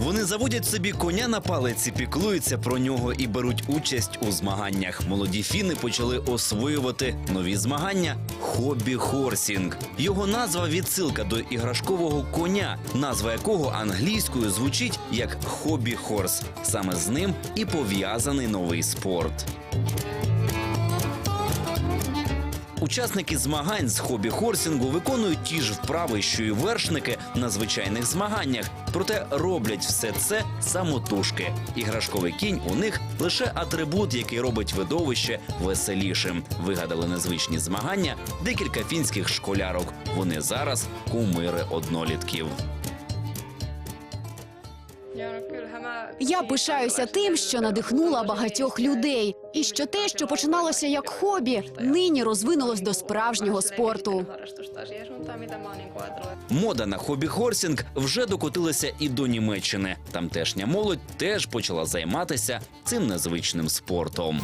Вони заводять собі коня на палиці, піклуються про нього і беруть участь у змаганнях. Молоді фіни почали освоювати нові змагання хобі хорсінг. Його назва відсилка до іграшкового коня, назва якого англійською звучить як хобі хорс. Саме з ним і пов'язаний новий спорт. Учасники змагань з хобі хорсінгу виконують ті ж вправи, що й вершники на звичайних змаганнях, проте роблять все це самотужки. Іграшковий кінь у них лише атрибут, який робить видовище веселішим. Вигадали незвичні змагання декілька фінських школярок. Вони зараз кумири однолітків. Я пишаюся тим, що надихнула багатьох людей, і що те, що починалося як хобі, нині розвинулось до справжнього спорту. Мода на хобі хорсінг вже докотилася і до Німеччини. Тамтешня молодь теж почала займатися цим незвичним спортом.